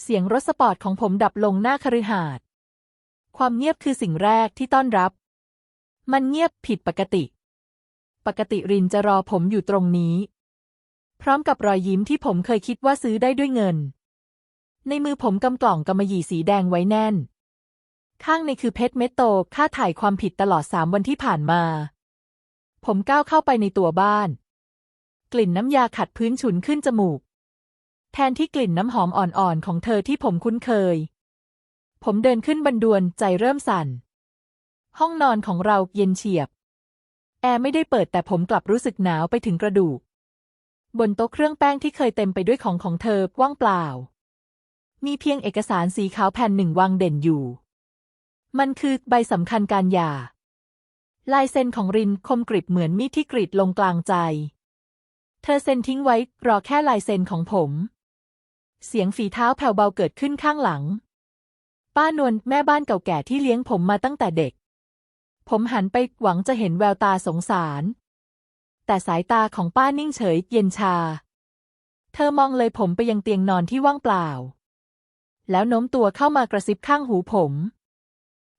เสียงรถสปอร์ตของผมดับลงหน้าคฤหาสน์ความเงียบคือสิ่งแรกที่ต้อนรับ มันเงียบผิดปกติ ปกติรินจะรอผมอยู่ตรงนี้ พร้อมกับรอยยิ้มที่ผมเคยคิดว่าซื้อได้ด้วยเงิน ในมือผมกำกล่องกำมะหยี่สีแดงไว้แน่น ข้างในคือเพชรเม็ดโตค่าถ่ายความผิดตลอดสามวันที่ผ่านมา ผมก้าวเข้าไปในตัวบ้าน กลิ่นน้ำยาขัดพื้นฉุนขึ้นจมูก แทนที่กลิ่นน้ำหอมอ่อนๆของเธอที่ผมคุ้นเคย ผมเดินขึ้นบันดวนใจเริ่มสั่น ห้องนอนของเราเย็นเฉียบ แอร์ไม่ได้เปิดแต่ผมกลับรู้สึกหนาวไปถึงกระดูก บนโต๊ะเครื่องแป้งที่เคยเต็มไปด้วยของของเธอว่างเปล่า มีเพียงเอกสารสีขาวแผ่นหนึ่งวางเด่นอยู่ มันคือใบสำคัญการหย่าลายเซ็นของรินคมกริบเหมือนมีดที่กรีดลงกลางใจ เธอเซ็นทิ้งไว้รอแค่ลายเซ็นของผม เสียงฝีเท้าแผ่วเบาเกิดขึ้นข้างหลัง ป้านวลแม่บ้านเก่าแก่ที่เลี้ยงผมมาตั้งแต่เด็ก ผมหันไปหวังจะเห็นแววตาสงสาร แต่สายตาของป้านิ่งเฉยเย็นชา เธอมองเลยผมไปยังเตียงนอนที่ว่างเปล่า แล้วโน้มตัวเข้ามากระซิบข้างหูผม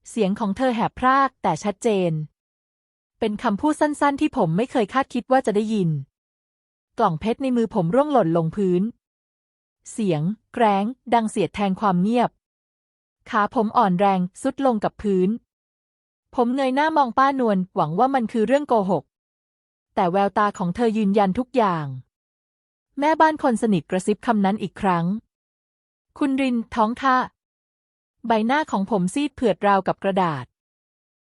เสียงของเธอแหบพรากแต่ชัดเจน เป็นคำพูดสั้นๆ ที่ผมไม่เคยคาดคิดว่าจะได้ยิน กล่องเพชรในมือผมร่วงหล่นลงพื้น เสียง แกร้ง ดังเสียดแทงความเงียบ ขาผมอ่อนแรงสุดลงกับพื้น ผมเงยหน้ามองป้านวลหวังว่ามันคือเรื่องโกหก แต่แววตาของเธอยืนยันทุกอย่าง แม่บ้านคนสนิทกระซิบคำนั้นอีกครั้ง คุณรินท้องค่ะ ใบหน้าของผมซีดเผือดราวกับกระดาษ